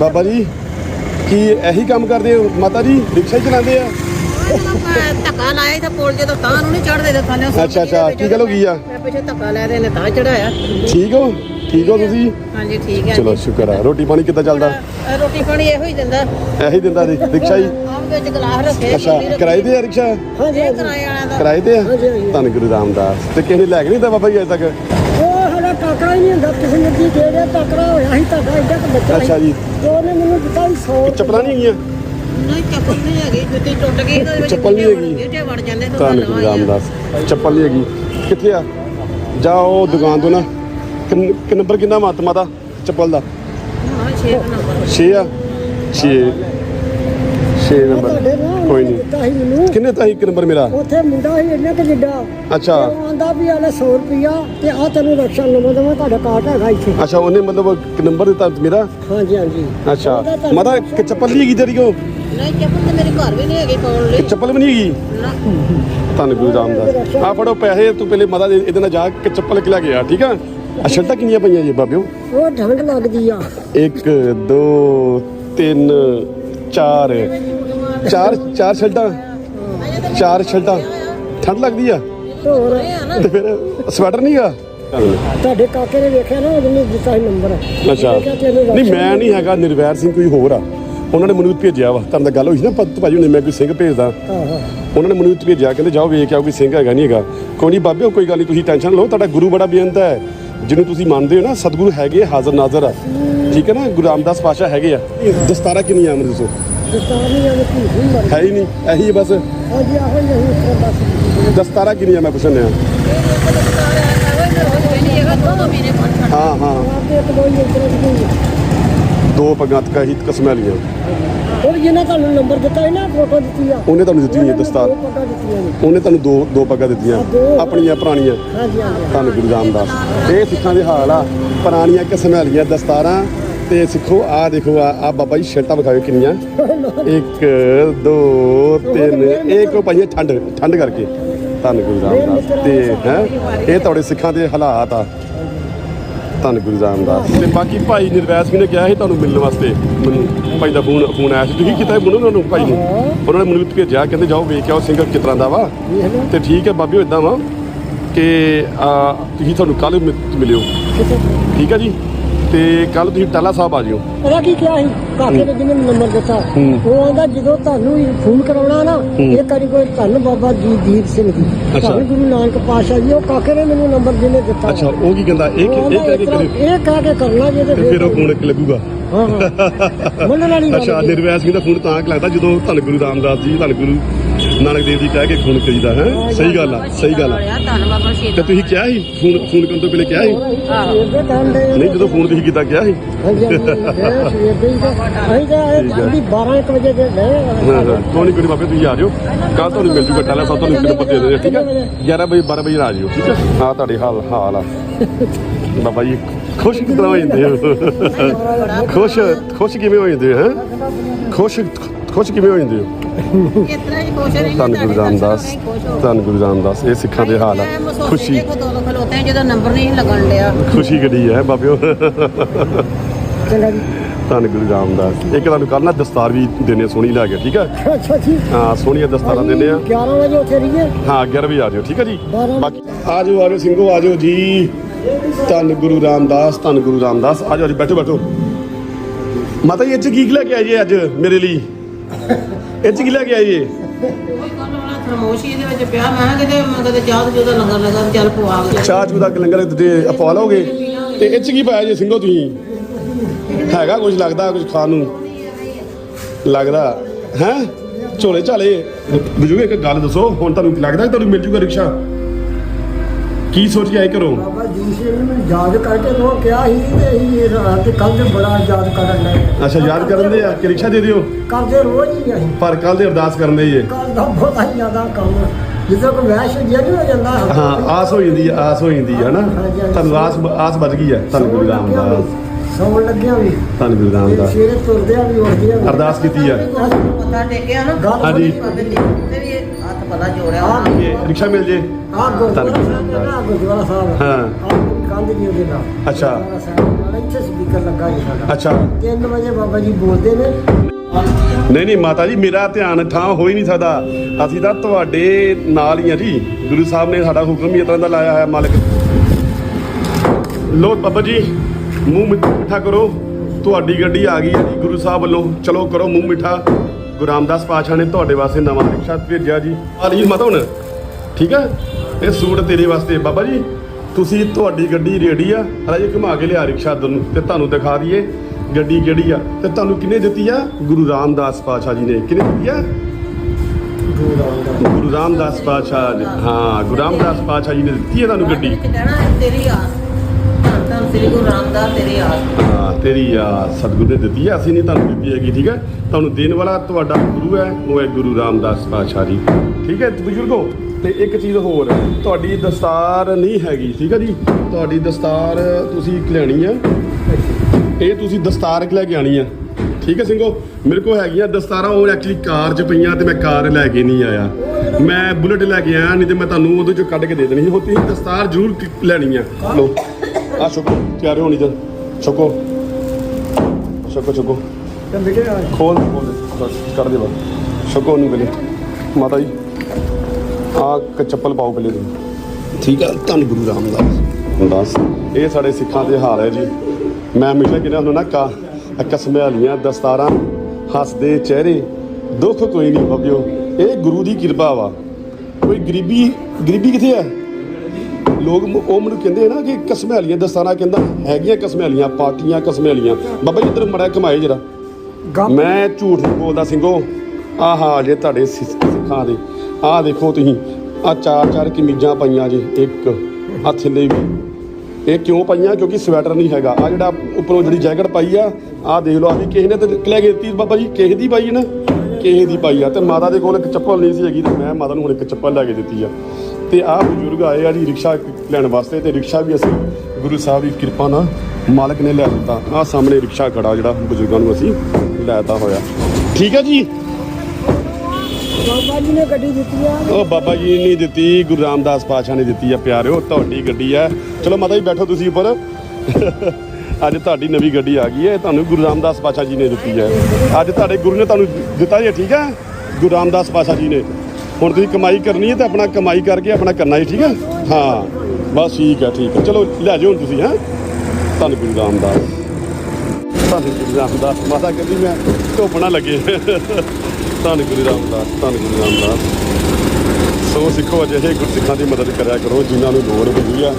ਬਾਬਾ ਜੀ ਕੀ ਇਹੀ ਕੰਮ ਕਰਦੇ ਹੋ? ਮਾਤਾ ਜੀ ਰਿਕਸ਼ਾ ਹੀ ਚਲਾਉਂਦੇ ਆ? ਧੱਕਾ ਲਾਇਆ ਤਾਂ ਪੁਲ ਜਦੋਂ ਤਾਂ ਨੂੰ ਨਹੀਂ ਚੜਦੇ ਤੇ ਥੱਲੇ ਅੱਛਾ, ਅੱਛਾ, ਕੀ ਗੱਲ ਹੋ ਗਈ ਆ? ਮੈਂ ਪਿੱਛੇ ਧੱਕਾ ਲੈ ਦੇ ਨੇ ਤਾਂ ਚੜਾਇਆ ਠੀਕ ਹੋ? ਠੀਕ ਹੋ ਤੁਸੀਂ? ਹਾਂਜੀ ਠੀਕ ਹੈ ਚਲੋ ਸ਼ੁਕਰ ਆ। ਰੋਟੀ ਪਾਣੀ ਕਿੱਦਾਂ ਚੱਲਦਾ? ਰੋਟੀ ਪਾਣੀ ਇਹੋ ਹੀ ਦਿੰਦਾ। ਇਹੀ ਦਿੰਦਾ ਰਿਕਸ਼ਾ ਹੀ? ਆਪ ਵਿੱਚ ਗਲਾਸ ਰੱਖੇ ਅੱਛਾ ਕਿਰਾਏ ਤੇ ਆ ਰਿਕਸ਼ਾ? ਹਾਂਜੀ ਕਿਰਾਏ ਵਾਲਿਆਂ ਦਾ ਕਿਰਾਏ ਤੇ ਆ? ਧੰਨ ਗੁਰੂ ਰਾਮਦਾਸ। ਤੇ ਕਿਸੇ ਨੇ ਲੈ ਕੇ ਨਹੀਂ ਦਿੱਤਾ ਬਾਬਾ ਜੀ ਅਜੇ ਤੱਕ? ਉਹ ਸਾਡਾ ਕਾਕਾ ਹੀ ਨਹੀਂ ਹੁੰਦਾ ਕਿਸੇ ਨੇ ਜੀ ਦੇ ਦੇ ਤਕੜਾ ਹੋਇਆ ਸੀ ਤੁਹਾਡਾ ਇੱਡਾ ਕੁ ਬੱਚਾ ਅੱਛਾ ਜੀ। ਤੇ ਉਹਨੇ ਮੈਨੂੰ ਦਿੱਤਾ ਸੀ 100 ਚੱਪਲਾਂ ਨਹੀਂ ਹੈਗੀਆਂ? ਨਹੀਂ ਚੱਪਲ ਨਹੀਂ ਹੈਗੀ ਜੁੱਤੀ ਟੁੱਟ ਗਈ ਤਾਂ ਵਿੱਚ ਚੱਪਲ ਨਹੀਂ ਹੈਗੀ। ਗਿੱਟੇ ਵੜ ਜਾਂਦੇ ਤਾਂ ਧੰਨ ਗੁਰੂ ਰਾਮਦਾਸ ਚੱਪਲ ਨਹੀਂ ਹੈਗੀ। ਕਿੱਥੇ ਆ? ਜਾ ਉਹ ਦੁਕਾਨ ਤੋਂ ਨਾ। ਕਿੰਨ- ਕਿ ਨੰਬਰ ਕਿੰਨਾ ਮਾਤਮਾ ਦਾ ਚੱਪਲ ਦਾ? ਹਾਂ 6 ਨੰਬਰ। 6 ਆ? 6 6 ਨੰਬਰ। ਕੋਈ ਨਹੀਂ ਦਿੱਤਾ ਸੀ ਮੈਨੂੰ। ਕਿੰਨੇ ਤਾਂ ਇੱਕ ਨੰਬਰ ਮੇਰਾ? ਉੱਥੇ ਮੁੰਡਾ ਸੀ ਇੰਨਾ ਕਿ ਜਿੱਡਾ। ਅੱਛਾ। ਆਂਦਾ ਵੀ ਆਲੇ 100 ਰੁਪਿਆ ਤੇ ਆ ਤੈਨੂੰ ਰਕਸ਼ਾ ਨੰਬਰ ਦਵਾਂ ਤੁਹਾਡਾ ਕਾਰਡ ਹੈਗਾ ਇੱਥੇ। ਅੱਛਾ ਉਹਨੇ ਮਤਲਬ ਇੱਕ ਨੰਬਰ ਦਿੱਤਾ ਮੇਰਾ? ਹਾਂਜੀ ਹਾਂਜੀ। ਅੱਛਾ। ਮਾਤਾ ਕਿ ਚੱਪਲ ਨਹੀਂ ਹੈਗੀ ਤੇਰੀ ਕੋ ਨਹੀਂ ਚੱਪਲ ਤੇ ਮੇਰੇ ਘਰ ਵੀ ਨਹੀਂ ਹੈਗੀ ਪਾਉਣ ਲਈ। ਚੱਪਲ ਵੀ ਨਹੀਂ ਹੈਗੀ? ਨਾ। ਧੰਨ ਗੁਰੂ ਰਾਮਦਾਸ। ਆ ਫੜੋ ਪੈਸੇ ਤੂੰ ਪਹਿਲੇ ਮਾਤਾ ਦੇ ਇਹਦੇ ਨਾਲ ਜਾ ਕੇ ਚੱਪਲ ਕਿ ਲੈ ਕੇ ਆ ਠੀਕ ਆ? ਆ ਸ਼ਰਟਾਂ ਕਿੰਨੀਆਂ ਪਈਆਂ ਜੀ ਬਾਬਿਓ? ਉਹ ਢੰਗ ਲੱਗਦੀ ਆ। 1 2 3 4 ਚਾਰ ਚਾਰ ਸ਼ਰਟਾਂ ਚਾਰ ਸ਼ਰਟਾਂ ਠੰਡ ਲੱਗਦੀ ਆ? ਹੋਰ। ਤੇ ਫਿਰ ਸਵੈਟਰ ਨਹੀਂ ਆ? ਤੁਹਾਡੇ ਕਾਕੇ ਨੇ ਵੇਖਿਆ ਨਾ ਉਹਨੇ ਦਿੱਤਾ ਸੀ ਨੰਬਰ। ਅੱਛਾ। ਨਹੀਂ ਮੈਂ ਨਹੀਂ ਹੈਗਾ ਨਿਰਵੈਰ ਸਿੰਘ ਕੋਈ ਹੋਰ ਆ। ਉਹਨਾਂ ਨੇ ਮੈਨੂੰ ਭੇਜਿਆ ਵਾ। ਤੁਹਾਨੂੰ ਤਾਂ ਗੱਲ ਹੋਈ ਸੀ ਨਾ ਪਤ ਭਾਜੀ ਨੇ ਮੈਂ ਕੋਈ ਸਿੰਘ ਭੇਜਦਾ। ਹਾਂ ਹਾਂ। ਉਹਨਾਂ ਨੇ ਮੈਨੂੰ ਭੇਜਿਆ ਕਹਿੰਦੇ ਜਾਓ ਵੇਖ ਆਓ ਕੋਈ ਸਿੰਘ ਹੈਗਾ ਨਹੀਂ ਹੈਗਾ। ਕੋਈ ਨਹੀਂ ਬਾਬਿਓ ਕੋਈ ਗੱਲ ਨਹੀਂ ਤੁਸੀਂ ਟੈਨਸ਼ਨ ਲਓ ਤੁਹਾਡਾ ਗੁਰੂ ਬੜਾ ਬੇਅੰਤ ਹੈ। ਜਿਹਨੂੰ ਤੁਸੀਂ ਮੰਨਦੇ ਹੋ ਨਾ ਸਤਿਗੁਰੂ ਹੈਗੇ ਆ, ਹਾਜ਼ਰ ਨਾਜ਼ਰ ਆ। ਠੀਕ ਹੈ ਨਾ? ਗੁਰੂ ਰਾਮਦਾਸ ਪਾਸ਼ਾ ਹੈਗੇ ਆ। ਦਸਤਾਰਾ ਕਿੰਨੀ ਆਮਦ ਦੱਸੋ ਹੈ ਹੀ ਨਹੀਂ। ਇਹੀ ਬਸ। ਦਸਤਾਰਾ ਕਿੰਨੀ ਆ ਮੈਂ ਪੁੱਛਣ ਆ ਦੋ ਮਹੀਨੇ ਪੜ ਹਾਂ ਹਾਂ। ਦੋ ਹੀ ਇੰਟਰ ਹੀ ਕਸਮੈ ਲੀਆਂ ਉਹ ਜਿਹਨੇ ਤੁਹਾਨੂੰ ਨੰਬਰ ਦਿੱਤਾ ਸੀ ਨਾ ਫੋਟੋ ਦਿੱਤੀ ਆ। ਉਹਨੇ ਤੁਹਾਨੂੰ ਦਿੱਤੀ ਹੈ ਦਸਤਾਰ। ਫੋਟੋ ਉਹਨੇ ਤੁਹਾਨੂੰ ਦੋ ਦੋ ਪੱਗਾਂ ਦਿੱਤੀਆਂ। ਆਪਣੀਆਂ ਪੁਰਾਣੀਆਂ। ਹਾਂਜੀ ਹਾਂਜੀ। ਧੰਨ ਗੁਰੂ ਰਾਮਦਾਸ। ਇਹ ਸਿੱਖਾਂ ਦੇ ਹਾਲ ਆ। ਪੁਰਾਣੀਆਂ ਕਸਮੈਲੀਆਂ ਦਸਤਾਰਾਂ। ਤੇ ਸਿੱਖੋ ਆ ਦੇਖੋ ਆ ਆ ਬਾਬਾ ਜੀ ਸ਼ਰਟਾਂ ਵਿਖਾਓ ਕਿੰਨੀਆਂ। ਇੱਕ ਦੋ ਤਿੰਨ ਇਹ ਕੋ ਭਾਈ ਠੰਡ ਠੰਡ ਕਰਕੇ। ਧੰਨ ਗੁਰੂ ਰਾਮਦਾਸ। ਤੇ ਹੈ ਇਹ ਤੁਹਾਡੇ ਸਿੱਖਾਂ ਦੇ ਹਾਲਾਤ ਆ। ਧੰਨ ਗੁਰੂ ਰਾਮਦਾਸ ਤੇ ਬਾਕੀ ਭਾਈ ਨਿਰਵੈਸ ਵੀ ਨੇ ਕਿਹਾ ਸੀ ਤੁਹਾਨੂੰ ਮਿਲਣ ਵਾਸਤੇ। ਮੈਨੂੰ ਭਾਈ ਦਾ ਫੋਨ ਫੋਨ ਆਇਆ ਸੀ। ਤੁਸੀਂ ਕੀਤਾ ਮੁੰਡੇ ਉਹਨਾਂ ਨੂੰ ਭਾਈ ਨੂੰ। ਉਹਨਾਂ ਨੇ ਮੈਨੂੰ ਭੇਜਿਆ ਕਹਿੰਦੇ ਜਾਓ ਵੇਖ ਕੇ ਆਓ ਸਿੰਘ ਕਿਸ ਤਰ੍ਹਾਂ ਦਾ ਵਾ। ਤੇ ਠੀਕ ਹੈ ਬਾਬਿਓ ਇਦਾਂ ਵਾ ਕਿ ਆ, ਤੁਸੀਂ ਤੁਹਾਨੂੰ ਕੱਲ ਮਿਲਿਓ। ਠੀਕ ਹੈ ਜੀ। ਤੇ ਕੱਲ ਤੁਸੀਂ ਟਾਲਾ ਸਾਹਿਬ ਆ ਜਿਓ। ਪਤਾ ਕੀ ਕਿਹਾ ਸੀ? ਕਾਕੇ ਨੇ ਜਿਹਨੇ ਨੰਬਰ ਦਿੱਤਾ। ਹੂੰ। ਉਹ ਆਂਦਾ ਜਦੋਂ ਤੁਹਾਨੂੰ ਇਹ ਫੋਨ ਕਰਾਉਣਾ ਨਾ ਇਹ ਕਰੀ ਕੋਈ ਧੰਨ ਬਾਬਾ ਜੀ ਦੀਪ ਸਿੰਘ ਜੀ ਅੱਛਾ। ਧੰਨ ਗੁਰੂ ਨਾਨਕ ਪਾਸ਼ਾ ਜੀ ਉਹ ਕਾਕੇ ਨੇ ਮੈਨੂੰ ਨੰਬਰ ਜਿਹਨੇ ਦਿੱਤਾ। ਅੱਛਾ ਉਹ ਕੀ ਕਹਿੰਦਾ? ਇਹ ਉਹ ਕੀ- ਆਂਹਦਾ ਇਹ ਕਹਿ ਕੇ ਇਸ ਤਰ੍ਹਾਂ- ਕਰੇ ਇਹ ਕਹਿ ਕੇ ਕਰਨਾ ਜੇ ਤੇ ਤੇ ਫਿਰ ਉਹ ਫੋਨ ਲੱਗੂਗਾ। ਹਾਂ ਹਾਂ। ਮੰਨਣ ਵਾਲੀ ਗੱਲ ਅੱਛਾ ਹੈ। ਨਿਰਵੈਸ ਸਿੰਘ ਦਾ ਫੋਨ ਤਾਂ ਲੱਗਦਾ ਜਦੋਂ ਧੰਨ ਗੁਰੂ ਰਾਮਦਾਸ ਜੀ ਧੰਨ ਗੁਰੂ ਨਾਨਕ ਦੇਵ ਜੀ ਕਹਿ ਕੇ ਫੋਨ ਕਰੀਦਾ ਹੈ? ਸਹੀ ਗੱਲ ਆ ਸਹੀ ਗੱਲ ਆ। ਤੇ ਤੁਸੀਂ ਕਿਹਾ ਸੀ ਫੋਨ ਫੋਨ ਕਰਨ ਤੋਂ ਪਹਿਲੇ ਕਿਹਾ ਸੀ? ਨਹੀਂ ਜਦੋਂ ਫੋਨ ਤੁਸੀਂ ਕੀਤਾ ਕਿਹਾ ਸੀ? ਹਾਂਜੀ ਹਾਂਜੀ ਗਏ ਸਵੇਰ ਦੇ ਹੀ ਤਾਂ ਅਸੀਂ ਤਾਂ ਇਹ ਜਲਦੀ 12 1 ਵਜੇ ਦੇ ਗਏ। ਹਾਂ ਹਾਂ। ਕੋਈ ਨਹੀਂ ਕੋਈ ਬਾਬੇ ਤੁਸੀਂ ਆ ਜਾਓ। ਕੱਲ ਤੁਹਾਨੂੰ ਮਿਲ ਜੂਗਾ ਟਾਲਾ ਸਾਹਿਬ ਤੁਹਾਨੂੰ ਕਿਹੜੇ ਪੱਤੇ ਦੇ ਠੀਕ ਹੈ 11 ਵਜੇ 12 ਵਜੇ ਆ ਜਾਇਓ ਠੀਕ ਹੈ ਹਾਂ ਤੁਹਾਡੇ ਹਾਲ ਹਾਲ ਆ। ਬਾਬਾ ਜੀ ਖੁਸ਼ ਕਿਦਾਂ ਹੋ ਜਾਂਦੇ ਹੋ? ਖੁਸ਼ ਖੁਸ਼ ਕਿਵੇਂ ਹੋ ਜਾਂਦੇ ਹੋ ਹੈ? ਖੁਸ਼ ਖੁਸ਼ ਕਿਵੇਂ ਹੋ ਜਾਂਦੇ ਹੋ? ਇਸ ਤਰ੍ਹਾਂ ਹੀ ਖੁਸ਼ ਰਹੀ ਧੰਨ ਗੁਰੂ ਰਾਮਦਾਸ ਧੰਨ ਗੁਰੂ ਰਾਮਦਾਸ ਇਹ ਸਿੱਖਾਂ ਦੇ ਹਾਲ ਆ। ਖੁਸ਼ੀ। ਦੇਖੋ ਦੋ ਦੋ ਖਲੋਤੇ ਆ ਜਦੋਂ ਨੰਬਰ ਨਹੀਂ ਲੱਗਣ ਡਿਆ। ਖੁਸ਼ੀ ਗੱਡੀ ਹੈ ਬਾਬਿਓ? ਚੰਗਾ ਜੀ। ਧੰਨ ਗੁਰੂ ਰਾਮਦਾਸ। ਇੱਕ ਤੁਹਾਨੂੰ ਕੱਲ ਨਾ ਦਸਤਾਰ ਵੀ ਦੇਣੇ ਸੋਹਣੀ ਲੈ ਕੇ ਠੀਕ ਹੈ ਅੱਛਾ ਜੀ। ਹਾਂ ਸੋਹਣੀਆਂ ਦਸਤਾਰਾਂ ਦਿੰਦੇ ਆ। 11 ਵਜੇ ਉੱਥੇ ਰਹੀਏ? ਹਾਂ 11 ਵਜੇ ਆ ਜਾਓ ਠੀਕ ਹੈ ਜੀ? ਬਾਕੀ ਆ ਜਾਓ ਆ ਜਾਓ ਸਿੰਘੋ ਆ ਜਾਓ ਜੀ। ਧੰਨ ਗੁਰੂ ਰਾਮਦਾਸ ਧੰਨ ਗੁਰੂ ਰਾਮਦਾਸ। ਆ ਜਾਓ ਜੀ ਬੈਠੋ ਬੈਠੋ। ਮਾਤਾ ਜੀ ਇਹ ਚ ਕੀ ਲੈ ਕੇ ਆਏ ਜੀ ਅੱਜ ਮੇਰੇ ਲਈ? ਇਹ ਚ ਕੀ ਲੈ ਕੇ ਆਏ ਜੀ ਖਰਮੋਸ਼ੀ ਦੇ ਵਿੱਚ ਪਿਆ। ਮੈਂ ਕਿਤੇ ਮੈਂ ਕਿਤੇ ਚਾਹ ਤੇ ਜਦੋਂ ਲੰਗਰ ਲਗਾ ਚੱਲ ਪਵਾ ਗਿਆ ਚਾਹ ਚੂ ਦਾ ਲੰਗਰ ਤੇ ਅਪਵਾ ਲਓਗੇ? ਤੇ ਇਹ ਚ ਕੀ ਪਾਇਆ ਜੀ ਸਿੰਘੋ ਤੁਸੀਂ? ਹੈਗਾ ਕੁਝ ਲੱਗਦਾ ਕੁਝ ਖਾਣ ਨੂੰ? ਲੱਗਦਾ। ਹੈ? ਝੋਲੇ ਝਾਲੇ। ਬਜ਼ੁਰਗ ਇੱਕ ਗੱਲ ਦੱਸੋ। ਹੁਣ ਤੁਹਾਨੂੰ ਲੱਗਦਾ ਕਿ ਤੁਹਾਨੂੰ ਮਿਲ ਜੂਗਾ ਰਿਕਸ਼ਾ? ਕੀ ਸੋਚ ਕੇ ਆਏ ਘਰੋਂ? ਬਾਬਾ ਜੀ ਸਿੰਘ ਨੇ ਮੈਨੂੰ ਯਾਦ ਕਰਕੇ ਉਹ ਕਿਹਾ ਸੀ ਤੇ ਇਹ ਰਾਤ ਕੱਲ ਤੇ ਬੜਾ ਯਾਦ ਕਰਨ ਲੱਗੇ। ਅੱਛਾ ਯਾਦ ਕਰਨ ਦੇ ਆ? ਕਿ ਰਿਕਸ਼ਾ ਦੇ ਦਿਓ? ਕਰਦੇ ਰੋਜ਼ ਹੀ ਅਸੀਂ। ਪਰ ਕੱਲ ਦੇ ਅਰਦਾਸ ਕਰਨ ਦੇ ਜੇ ਕੱਲ ਦਾ ਬਹੁਤ ਹੀ ਜ਼ਿਆਦਾ ਕੰਮ। ਜਿੱਦਾਂ ਕੋਈ ਵੈਸ਼ ਜਿਹਾ ਨਹੀਂ ਹੋ ਜਾਂਦਾ। ਹਾਂ ਆਸ ਹੋ ਜਾਂਦੀ ਆ ਆਸ ਹੋ ਜਾਂਦੀ ਆ ਹਨਾ ਤੁਹਾਨੂੰ ਆਸ ਆਸ ਵੱਜ ਗਈ ਆ। ਧੰਨ ਗੁਰੂ ਰਾਮਦਾਸ। ਸੌਣ ਲੱਗਿਆ ਵੀ। ਧੰਨ ਗੁਰੂ ਰਾਮਦਾਸ। ਸਵੇਰੇ ਤੁਰਦੇ ਆ ਵੀ ਉੱਠਦੇ ਆ। ਅਰਦਾਸ ਕੀਤੀ ਆ। ਪਤਾ ਟੇਕਿਆ ਨਾ। ਹਾਂਜੀ। ਤੇ ਵੀ ਹੱਥ ਪਤਾ ਜੋੜਿਆ। ਉਹਨਾਂ ਨੇ। ਆਹ ਗੁਰਦੁਆਰਾ ਸਾਹਿਬ ਹੈ ਨਾ, ਆਹ ਗੁਰਦੁਆਰਾ ਸਾਹਿਬ ਹਾਂ। ਆਹ ਕੰਧ ਜੀ ਉਹਦੇ ਨਾਲ। ਅੱਛਾ। ਗੁਰਦੁਆਰਾ ਸਾਹਿਬ ਨਾਲ ਇੱਥੇ ਸਪੀਕਰ ਲੱਗਾ ਜੀ ਸਾਡਾ। ਅੱਛਾ। 3 ਵਜੇ ਬਾਬਾ ਜੀ ਬੋਲਦੇ ਨੇ। ਨਹੀਂ ਨਹੀਂ ਮਾਤਾ ਜੀ ਮੇਰਾ ਧਿਆਨ ਥਾਂ ਹੋ ਹੀ ਨਹੀਂ ਸਕਦਾ। ਅਸੀਂ ਤਾਂ ਤੁਹਾਡੇ ਨਾਲ ਹੀ ਆ ਜੀ। ਗੁਰੂ ਸਾਹਿਬ ਨੇ ਸਾਡਾ ਹੁਕਮ ਹੀ ਇਤਨਾ ਦਾ ਲਾਇਆ ਹੋਇਆ ਮਾਲਕ। ਲੋ ਬਾਬਾ ਜੀ ਮੂੰਹ ਮਿੱਠ- ਮਿੱਠਾ ਕਰੋ। ਤੁਹਾਡੀ ਗੱਡੀ ਆ ਗਈ ਹੈ ਜੀ ਗੁਰੂ ਸਾਹਿਬ ਵੱਲੋਂ। ਚਲੋ ਕਰੋ ਮੂੰਹ ਮਿੱਠਾ। ਗੁਰੂ ਰਾਮਦਾਸ ਪਾਤਸ਼ਾਹ ਨੇ ਤੁਹਾਡੇ ਵਾਸਤੇ ਨਵਾਂ ਰਿਕਸ਼ਾ ਭੇਜਿਆ ਜੀ। ਆ ਲਈ ਮਾਤਾ ਹੁਣ। ਠੀਕ ਹੈ ਇਹ ਸੂਟ ਤੇਰੇ ਵਾਸਤੇ। ਬਾਬਾ ਜੀ, ਤੁਸੀਂ ਤੁਹਾਡੀ ਗੱਡੀ ਰੇਡੀ ਆ। ਹਲੇ ਘੁਮਾ ਕੇ ਲਿਆ ਰਿਕਸ਼ਾ ਦੋਨੋਂ ਤੇ ਤੁਹਾਨੂੰ ਦਿਖਾ ਦਈਏ ਗੱਡੀ ਕਿਹੜੀ ਆ। ਤੇ ਤੁਹਾਨੂੰ ਕਿਹਨੇ ਦਿੱਤੀ ਆ? ਗੁਰੂ ਰਾਮਦਾਸ ਪਾਤਸ਼ਾਹ ਜੀ ਨੇ। ਕਿਹਨੇ ਦਿੱਤੀ ਆ? ਗੁਰੂ ਰਾਮਦਾਸ ਪਾਤਸ਼ਾਹ ਨੇ ਹਾਂ, ਗੁਰੂ ਰਾਮਦਾਸ ਪਾਤਸ਼ਾਹ ਜੀ ਨੇ ਦਿੱਤੀ ਹੈ ਤੁਹਾਨੂੰ ਗੱਡੀ। ਤੇਰੀ ਆਸ ਸ੍ਰੀ ਗੁਰੂ ਰਾਮਦਾਸ ਤੇਰੀ ਆਸ ਹਾਂ, ਤੇਰੀ ਆ ਸਤਿਗੁਰੂ ਨੇ ਦਿੱਤੀ ਹੈ ਅਸੀਂ ਨਹੀਂ ਤੁਹਾਨੂੰ ਦਿੱਤੀ ਹੈਗੀ, ਠੀਕ ਹੈ? ਤੁਹਾਨੂੰ ਦੇਣ ਵਾਲਾ ਤੁਹਾਡਾ ਗੁਰੂ ਹੈ, ਉਹ ਹੈ ਗੁਰੂ ਰਾਮਦਾਸ ਪਾਤਸ਼ਾਹ ਜੀ। ਠੀਕ ਹੈ ਬਜ਼ੁਰਗੋ? ਤੇ ਇੱਕ ਚੀਜ਼ ਹੋਰ, ਤੁਹਾਡੀ ਦਸਤਾਰ ਨਹੀਂ ਹੈਗੀ, ਠੀਕ ਹੈ ਜੀ? ਤੁਹਾਡੀ ਦਸਤਾਰ ਤੁਸੀਂ ਲੈਣੀ ਆ। ਇਹ ਤੁਸੀਂ ਦਸਤਾਰ ਲੈ ਕੇ ਆਣੀ ਆ। ਠੀਕ ਹੈ ਸਿੰਘੋ? ਮੇਰੇ ਕੋਲ ਹੈਗੀਆਂ ਦਸਤਾਰਾਂ, ਉਹ ਐਕਚੁਅਲੀ ਕਾਰ 'ਚ ਪਈਆਂ ਤੇ ਮੈਂ ਕਾਰ ਲੈ ਕੇ ਨਹੀਂ ਆਇਆ। ਮੈਂ ਬੁਲਟ ਲੈ ਕੇ ਆਇਆ, ਨਹੀਂ ਤੇ ਮੈਂ ਤੁਹਾਨੂੰ ਉਹਦੇ 'ਚੋਂ ਕੱਢ ਕੇ ਦੇ ਦੇਣੀ ਸੀ। ਉਹ ਤੁਸੀਂ ਦਸਤਾਰ ਜ਼ਰੂਰ ਲੈਣੀ ਆ। ਲੋ ਆ ਛਕੋ ਤਿਆਰ ਹੋਣੀ ਜਾਂ ਛਕੋ। ਛਕੋ ਛਕੋ। ਖੋਲ ਦੇ, ਖੋਲ। ਦੇ, ਬਸ ਕਰ ਦੇ ਬਸ। ਛਕੋ ਨਹੀਂ ਪਹਿਲੇ ਮਾਤਾ ਜੀ ਆ ਕ ਚੱਪਲ ਪਾਓ ਪਹਿਲੇ ਤੁਸੀਂ ਠੀਕ ਆ ਧੰਨ ਗੁਰੂ ਰਾਮਦਾਸ। ਬਸ ਇਹ ਸਾਡੇ ਸਿੱਖਾਂ ਦੇ ਹਾਲ ਹੈ ਜੀ। ਮੈਂ ਹਮੇਸ਼ਾ ਕਹਿੰਦਾ ਹੁੰਦਾ ਨਾ ਕਾ ਕਸਮੇ ਵਾਲੀਆਂ ਦਸਤਾਰਾਂ ਹੱਸਦੇ ਚਿਹਰੇ ਦੁੱਖ ਕੋਈ ਨਹੀਂ ਭਵਿਓ ਇਹ ਗੁਰੂ ਦੀ ਕਿਰਪਾ ਵਾ। ਕੋਈ ਗਰੀਬੀ ਗਰੀਬੀ ਕਿੱਥੇ ਹੈ? ਲੋਕ ਉਹ ਮੈਨੂੰ ਕਹਿੰਦੇ ਆ ਨਾ ਕਿ ਕਸਮੇ ਵਾਲੀਆਂ ਦਸਤਾਰਾਂ ਕਹਿੰਦਾ ਹੈਗੀਆਂ ਕਸਮੇ ਵਾਲੀਆਂ ਪਾਰਟੀਆਂ ਕਸਮੇ ਵਾਲੀਆਂ ਬਾਬਾ ਜੀ ਇੱਧਰ ਮੜਾ ਕਮਾਏ ਜਰਾ। ਮੈਂ ਝੂਠ ਨਹੀਂ ਬੋਲਦਾ ਸਿੰਘੋ। ਆਹ ਜੇ ਤੁਹਾਡੇ ਸਿੱਖਾਂ ਦੇ ਆਹ ਦੇਖੋ ਤੁਸੀਂ ਆਹ ਚਾਰ ਚਾਰ ਕਮੀਜ਼ਾਂ ਪਾਈਆਂ ਜੀ ਇੱਕ ਆਹ ਥੱਲੇ ਵੀ। ਇਹ ਕਿਉਂ ਪਾਈਆਂ? ਕਿਉਂਕਿ ਸਵੈਟਰ ਨਹੀਂ ਹੈਗਾ। ਆ ਜਿਹੜਾ ਉੱਪਰੋਂ ਜਿਹੜੀ ਜੈਕਟ ਪਾਈ ਆ ਆਹ ਦੇਖ ਲਓ ਆ ਵੀ ਕਿਸੇ ਨੇ ਤੇ ਲੈ ਕੇ ਦਿੱਤੀ ਬਾਬਾ ਜੀ ਕਿਸੇ ਦੀ ਪਾਈ ਨਾ। ਕਿਸੇ ਦੀ ਪਾਈ ਆ। ਤੇ ਮਾਤਾ ਦੇ ਕੋਲ ਇੱਕ ਚੱਪਲ ਨਹੀਂ ਸੀ ਹੈਗੀ ਤੇ ਮੈਂ ਮਾਤਾ ਨੂੰ ਹੁਣ ਇੱਕ ਚੱਪਲ ਲੈ ਕੇ ਦਿੱਤੀ ਆ। ਤੇ ਆਹ ਬਜ਼ੁਰਗ ਆਏ ਆ ਜੀ ਰਿਕਸ਼ਾ ਲੈਣ ਵਾਸਤੇ ਤੇ ਰਿਕਸ਼ਾ ਵੀ ਅਸੀਂ ਗੁਰੂ ਸਾਹਿਬ ਦੀ ਕਿਰਪਾ ਨਾਲ ਮਾਲਕ ਨੇ ਲੈ ਦਿੱਤਾ। ਆਹ ਸਾਹਮਣੇ ਰਿਕਸ਼ਾ ਖੜਾ ਜਿਹੜਾ ਬਜ਼ੁਰਗਾਂ ਨੂੰ ਅਸੀਂ ਲੈਤਾ ਹੋਇਆ। ਠੀਕ ਹੈ ਜੀ? ਬਾਬਾ ਜੀ ਨੇ ਗੱਡੀ ਦਿੱਤੀ ਆ। ਉਹ ਬਾਬਾ ਜੀ ਨੇ ਦਿੱਤੀ ਗੁਰੂ ਰਾਮਦਾਸ ਪਾਤਸ਼ਾਹ ਨੇ ਦਿੱਤੀ ਆ ਪਿਆਰਿਓ ਤੁਹਾਡੀ ਗੱਡੀ ਆ। ਚਲੋ ਮਾਤਾ ਜੀ ਬੈਠੋ ਤੁਸੀਂ ਉੱਪਰ। ਅੱਜ ਤੁਹਾਡੀ ਨਵੀਂ ਗੱਡੀ ਆ ਗਈ ਹੈ ਤੁਹਾਨੂੰ ਗੁਰੂ ਰਾਮਦਾਸ ਪਾਤਸ਼ਾਹ ਜੀ ਨੇ ਦਿੱਤੀ ਹੈ। ਅੱਜ ਤੁਹਾਡੇ ਗੁਰੂ ਨੇ ਤੁਹਾਨੂੰ ਦਿੱਤਾ ਜੀ ਠੀਕ ਹੈ? ਗੁਰੂ ਰਾਮਦਾਸ ਪਾਤਸ਼ਾਹ ਜੀ ਨੇ। ਹੁਣ ਤੁਸੀਂ ਕਮਾਈ ਕਰਨੀ ਹੈ ਤਾਂ ਆਪਣਾ ਕਮਾਈ ਕਰਕੇ ਆਪਣਾ ਕਰਨਾ ਹੈ, ਠੀਕ ਹੈ? ਹਾਂ, ਬਸ ਠੀਕ ਹੈ ਠੀਕ ਹੈ। ਚਲੋ, ਲੈ ਜਾਓ ਹੁਣ ਤੁਸੀਂ, ਹਾਂ? ਧੰਨ ਗੁਰੂ ਰਾਮਦਾਸ। ਧੰਨ ਗੁਰੂ ਰਾਮਦਾਸ। ਮਾਤਾ ਕਹਿੰਦੀ ਮੈਂ ਧੁੱਪ ਨਾ ਲੱਗੇ। ਧੰਨ ਗੁਰੂ ਰਾਮਦਾਸ, ਧੰਨ ਗੁਰੂ ਰਾਮਦਾਸ। ਸੋ ਸਿੱਖੋ, ਅਜਿਹੇ ਗੁਰਸਿੱਖਾਂ ਦੀ ਮਦਦ ਕਰਿਆ ਕਰੋ, ਜਿਨ੍ਹਾਂ ਨੂੰ ਲੋੜ ਹੁੰਦੀ ਆ।